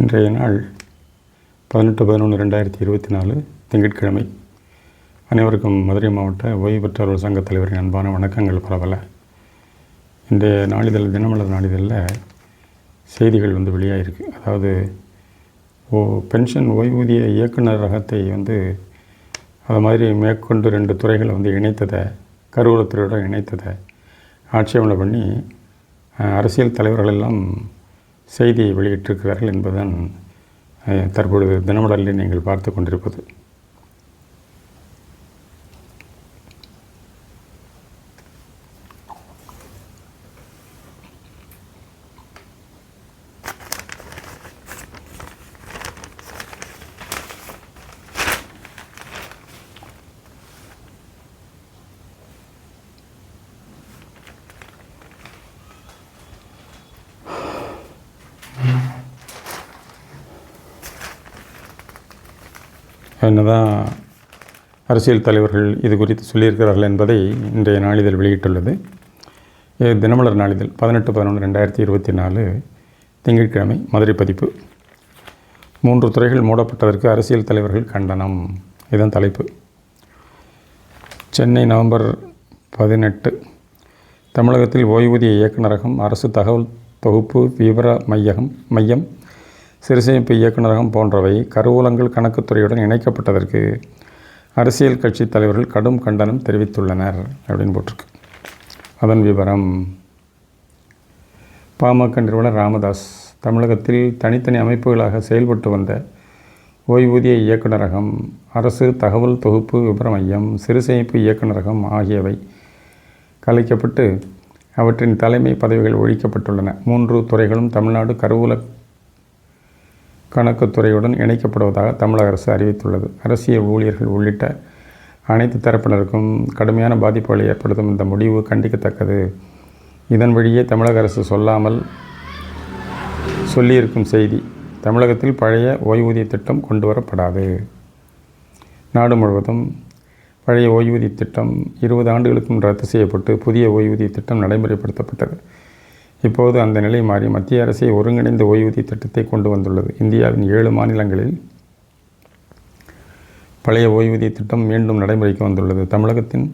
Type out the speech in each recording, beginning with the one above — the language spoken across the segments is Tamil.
இன்றைய நாள் பதினெட்டு பதினொன்று ரெண்டாயிரத்தி இருபத்தி நாலு திங்கட்கிழமை. அனைவருக்கும் மதுரை மாவட்ட ஓய்வு பெற்றோர்கள் சங்க தலைவரின் அன்பான வணக்கங்கள் பரவல. இன்றைய நாளிதழ் தினமலர் நாளிதழில் செய்திகள் வந்து வெளியாகிருக்கு அதாவது ஓ பென்ஷன் ஓய்வூதிய இயக்குனர் ரகத்தை வந்து அது மாதிரி மேற்கொண்டு ரெண்டு துறைகளை வந்து இணைத்ததை கருவூலத்துறையுடன் இணைத்ததை ஆட்சேபனை பண்ணி அரசியல் தலைவர்கள் எல்லாம் செய்தியை வெளியிட்டிருக்கிறார்கள் என்பதுதான் தற்பொழுது தினமலரில் நீங்கள் பார்த்து கொண்டிருப்பது. என்னதான் அரசியல் தலைவர்கள் இது குறித்து சொல்லியிருக்கிறார்கள் என்பதை இன்றைய நாளிதழ் வெளியிட்டுள்ளது. இது தினமலர் நாளிதழ் பதினெட்டு பதினொன்று ரெண்டாயிரத்தி இருபத்தி நாலு திங்கட்கிழமை மதுரை பதிப்பு. மூன்று துறைகள் மூடப்பட்டதற்கு அரசியல் தலைவர்கள் கண்டனம். இதன் தலைப்பு. சென்னை நவம்பர் பதினெட்டு தமிழகத்தில் ஓய்வூதிய இயக்குநரகம் அரசு தகவல் தொகுப்பு விவர மையகம் மையம் சிறுசேமிப்பு இயக்குநரகம் போன்றவை கருவூலங்கள் கணக்குத்துறையுடன் இணைக்கப்பட்டதற்கு அரசியல் கட்சி தலைவர்கள் கடும் கண்டனம் தெரிவித்துள்ளனர் அப்படின்னு போட்டிருக்கு. அதன் விவரம் பாமக நிறுவனர் ராமதாஸ் தமிழகத்தில் தனித்தனி அமைப்புகளாக செயல்பட்டு வந்த ஓய்வூதிய இயக்குநரகம் அரசு தகவல் தொகுப்பு விபர மையம் சிறுசேமிப்பு இயக்குநரகம் ஆகியவை கலைக்கப்பட்டு அவற்றின் தலைமை பதவிகள் ஒழிக்கப்பட்டுள்ளன. மூன்று துறைகளும் தமிழ்நாடு கருவூல கணக்குத்துறையுடன் இணைக்கப்படுவதாக தமிழக அரசு அறிவித்துள்ளது. அரசியல் ஊழியர்கள் உள்ளிட்ட அனைத்து தரப்பினருக்கும் கடுமையான பாதிப்புகளை ஏற்படுத்தும் இந்த முடிவு கண்டிக்கத்தக்கது. இதன் வழியே தமிழக அரசு சொல்லாமல் சொல்லியிருக்கும் செய்தி தமிழகத்தில் பழைய ஓய்வூதிய திட்டம் கொண்டு வரப்படாது நாடு முழுவதும் பழைய ஓய்வூதிய திட்டம் இருபது ஆண்டுகளுக்கும் ரத்து செய்யப்பட்டு புதிய ஓய்வூதிய திட்டம் நடைமுறைப்படுத்தப்பட்டது. இப்போது அந்த நிலை மாறி மத்திய அரசே ஒருங்கிணைந்த ஓய்வூதிய திட்டத்தை கொண்டு வந்துள்ளது. இந்தியாவின் ஏழு மாநிலங்களில் பழைய ஓய்வூதிய திட்டம் மீண்டும் நடைமுறைக்கு வந்துள்ளது. தமிழகத்தின்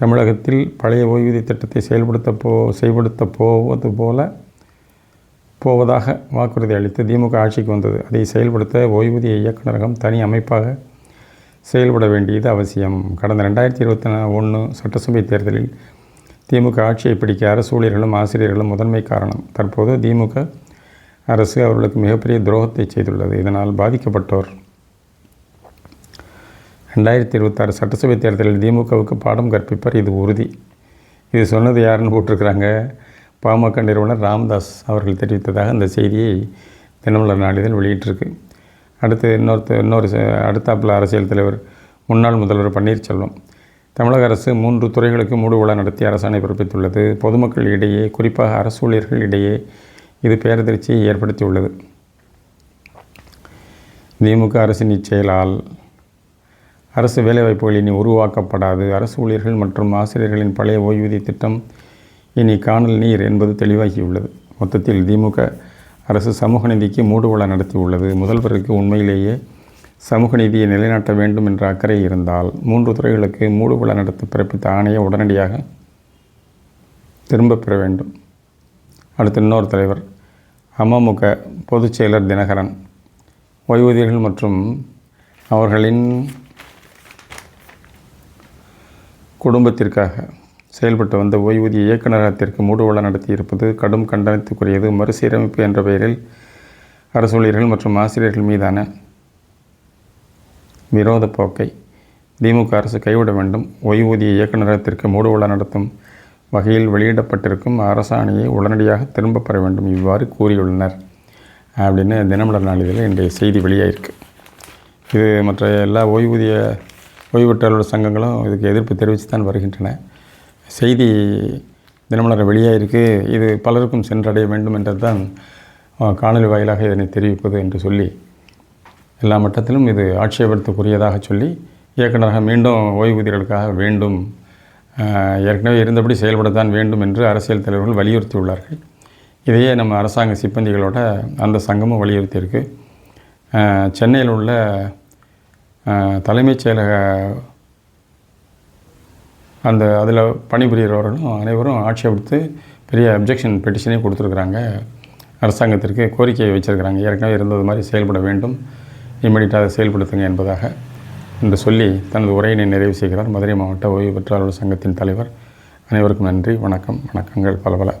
தமிழகத்தில் பழைய ஓய்வூதிய திட்டத்தை செயல்படுத்த போ செயல்படுத்த போவது போல போவதாக வாக்குறுதி அளித்து திமுக ஆட்சிக்கு வந்தது. அதை செயல்படுத்த ஓய்வூதிய இயக்குநரகம் தனி அமைப்பாக செயல்பட வேண்டியது அவசியம். கடந்த ரெண்டாயிரத்தி இருபத்தி ஒன்று சட்டசபை தேர்தலில் திமுக ஆட்சியை பிடிக்க அரசு ஊழியர்களும் ஆசிரியர்களும் முதன்மை காரணம். தற்போது திமுக அரசு அவர்களுக்கு மிகப்பெரிய துரோகத்தை செய்துள்ளது. இதனால் பாதிக்கப்பட்டோர். ரெண்டாயிரத்தி இருபத்தாறு சட்டசபை தேர்தலில் திமுகவுக்கு பாடம் கற்பிப்பர். இது உறுதி. இது சொன்னது யாருன்னு போட்டிருக்கிறாங்க? பாமக நிறுவனர் ராமதாஸ் அவர்கள் தெரிவித்ததாக இந்த செய்தியை தினமலர் நாளிதழ் வெளியிட்டிருக்கு. அடுத்து இன்னொருத்த இன்னொரு அடுத்தாப்புல அரசியல் தலைவர் முன்னாள் முதல்வர் பன்னீர்செல்வம். தமிழக அரசு மூன்று துறைகளுக்கு மூடு நடத்தி அரசாணை பிறப்பித்துள்ளது. பொதுமக்கள் இடையே குறிப்பாக அரசு ஊழியர்கள் இடையே இது பேரதிர்ச்சியை ஏற்படுத்தியுள்ளது. திமுக அரசின் இச்செயலால் அரசு வேலைவாய்ப்புகள் இனி உருவாக்கப்படாது. அரசு ஊழியர்கள் மற்றும் ஆசிரியர்களின் பழைய ஓய்வூதிய திட்டம் இனி காணல் நீர் என்பது தெளிவாகியுள்ளது. மொத்தத்தில் திமுக அரசு சமூக நிதிக்கு மூடு நடத்தியுள்ளது. முதல்வருக்கு உண்மையிலேயே சமூக நீதியை நிலைநாட்ட வேண்டும் என்ற அக்கறை இருந்தால் மூன்று துறைகளுக்கு மூடுபல நடத்தி நடத்த பிறப்பித்த ஆணையை உடனடியாக திரும்பப் பெற வேண்டும். அடுத்து இன்னொரு தலைவர் அமமுக பொதுச் செயலர் தினகரன். ஓய்வூதியர்கள் மற்றும் அவர்களின் குடும்பத்திற்காக செயல்பட்டு வந்த ஓய்வூதிய இயக்குநரகத்திற்கு மூடுவள நடத்தியிருப்பது கடும் கண்டனத்துக்குரியது. மறுசீரமைப்பு என்ற பெயரில் அரசு ஊழியர்கள் மற்றும் ஆசிரியர்கள் மீதான விரோத போக்கை திமுக அரசு கைவிட வேண்டும். ஓய்வூதிய இயக்குநரகத்திற்கு மூடுவிழா நடத்தும் வகையில் வெளியிடப்பட்டிருக்கும் அரசாணையை உடனடியாக திரும்பப் பெற வேண்டும் இவ்வாறு கூறியுள்ளனர். அப்படின்னு தினமலர் நாளிதழில் இன்றைய செய்தி வெளியாயிருக்கு. இது மற்ற எல்லா ஓய்வூதிய ஓய்வு பெற்றோர்களோட சங்கங்களும் இதுக்கு எதிர்ப்பு தெரிவித்து தான் வருகின்றன. செய்தி தினமலர் வெளியாயிருக்கு. இது பலருக்கும் சென்றடைய வேண்டும் என்றுதான் அஹ், காணொலி வாயிலாக இதனை தெரிவிப்பது என்று சொல்லி எல்லா மட்டத்திலும் இது ஆட்சேபத்துக்குரியதாக சொல்லி இயக்குநராக மீண்டும் ஓய்வூதியர்களுக்காக வேண்டும் ஏற்கனவே இருந்தபடி செயல்படத்தான் வேண்டும் என்று அரசியல் தலைவர்கள் வலியுறுத்தியுள்ளார்கள். இதையே நம்ம அரசாங்க சிப்பந்திகளோட அந்த சங்கமும் வலியுறுத்தியிருக்கு. சென்னையில் உள்ள தலைமைச் செயலக அந்த அதில் பணிபுரியறவர்களும் அனைவரும் ஆட்சேபித்து பெரிய அப்ஜெக்ஷன் பெட்டிஷனே கொடுத்துருக்குறாங்க. அரசாங்கத்திற்கு கோரிக்கையை வச்சிருக்கிறாங்க. ஏற்கனவே இருந்தது மாதிரி செயல்பட வேண்டும். இம்மிடியாக அதை செயல்படுத்துங்க என்பதாக என்று சொல்லி தனது உரையினை நிறைவு செய்கிறார். மதுரை மாவட்ட ஓய்வு பெற்றாளர் சங்கத்தின் தலைவர். அனைவருக்கும் நன்றி. வணக்கம். வணக்கங்கள். பல பல.